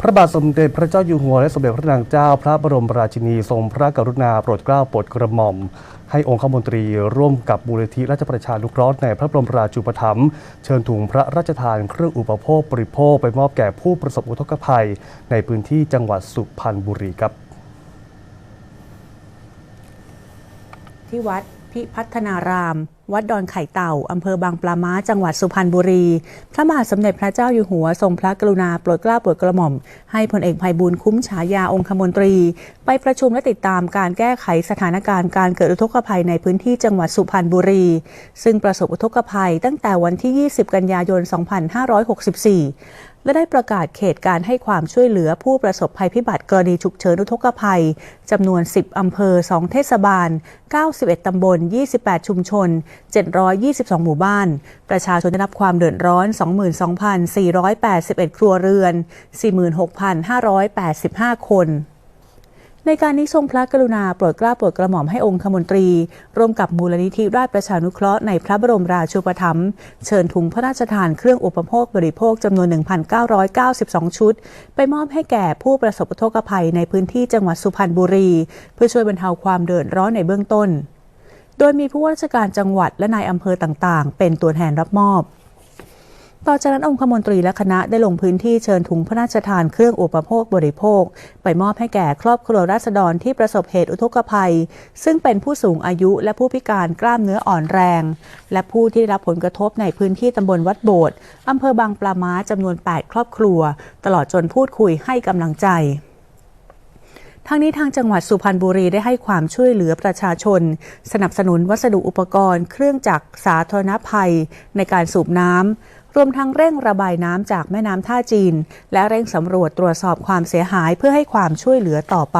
พระบาทสมเด็จพระเจ้าอยู่หัวและสมเด็จพระนางเจ้า พระบรมราชินีทรงพระกรุณาโปรดเกล้าโปรดกระหม่อม ให้องคมนตรีร่วมกับมูลนิธิราชประชานุเคราะห์ในพระบรมราชูปถัมภ์เชิญถุงพระราชทานเครื่องอุปโภคบริโภคไปมอบแก่ผู้ประสบอุทกภัย ในพื้นที่จังหวัดสุพรรณบุรีครับ ที่วัด พิพัฒนาราม วัดดอนไข่เต่า อำเภอบางปลาม้า จังหวัดสุพรรณบุรี พระบาทสมเด็จพระเจ้าอยู่หัว ทรงพระกรุณาโปรดเกล้าโปรดกระหม่อม ให้พลเอกภัยบูลย์คุ้มฉายาองคมนตรี ไปประชุมและติดตามการแก้ไขสถานการณ์การเกิดอุทกภัยในพื้นที่จังหวัดสุพรรณบุรี ซึ่งประสบอุทกภัยตั้งแต่วันที่ 20 กันยายน 2564 และได้ประกาศเขตการให้ความช่วยเหลือผู้ประสบภัยพิบัติกรณีฉุกเฉินอุทกภัย จำนวน 10 อำเภอ 2 เทศบาล 91 ตำบล 28 ชุมชน 722 หมู่บ้าน ประชาชนได้รับความเดือดร้อน 22,481 ครัวเรือน 46,585 คน ในการนี้ทรงพระกรุณาโปรดเกล้าโปรดกระหม่อมให้องคมนตรี ร่วมกับมูลนิธิราชประชานุเคราะห์ในพระบรมราชูปถัมภ์เชิญถุงพระราชทานเครื่องอุปโภคบริโภคจำนวน 1,992 ชุด ไปมอบให้แก่ผู้ประสบอุทกภัยในพื้นที่จังหวัดสุพรรณบุรี เพื่อช่วยบรรเทาความเดือดร้อนในเบื้องต้น โดยมีผู้ว่าราชการจังหวัดและนายอำเภอต่างๆ เป็นตัวแทนรับมอบ ต่อจากนั้นองคมนตรีและคณะได้ลงพื้นที่เชิญถุงพระราชทานเครื่องอุปโภคบริโภค ไปมอบให้แก่ครอบครัวราษฎรที่ประสบเหตุอุทกภัย ซึ่งเป็นผู้สูงอายุและผู้พิการกล้ามเนื้ออ่อนแรง และผู้ที่ได้รับผลกระทบในพื้นที่ตำบลวัดโบสถ์อำเภอบางปลาม้าจำนวน 8 ครอบครัว ตลอดจนพูดคุยให้กำลังใจทางนี้ทางจังหวัดสุพรรณบุรีได้ให้ความช่วยเหลือประชาชน สนับสนุนวัสดุอุปกรณ์ เครื่องจักรสาธารณภัย ในการสูบน้ำ รวมทั้งเร่งระบายน้ำจากแม่น้ำท่าจีน และเร่งสำรวจตรวจสอบความเสียหายเพื่อให้ความช่วยเหลือต่อไป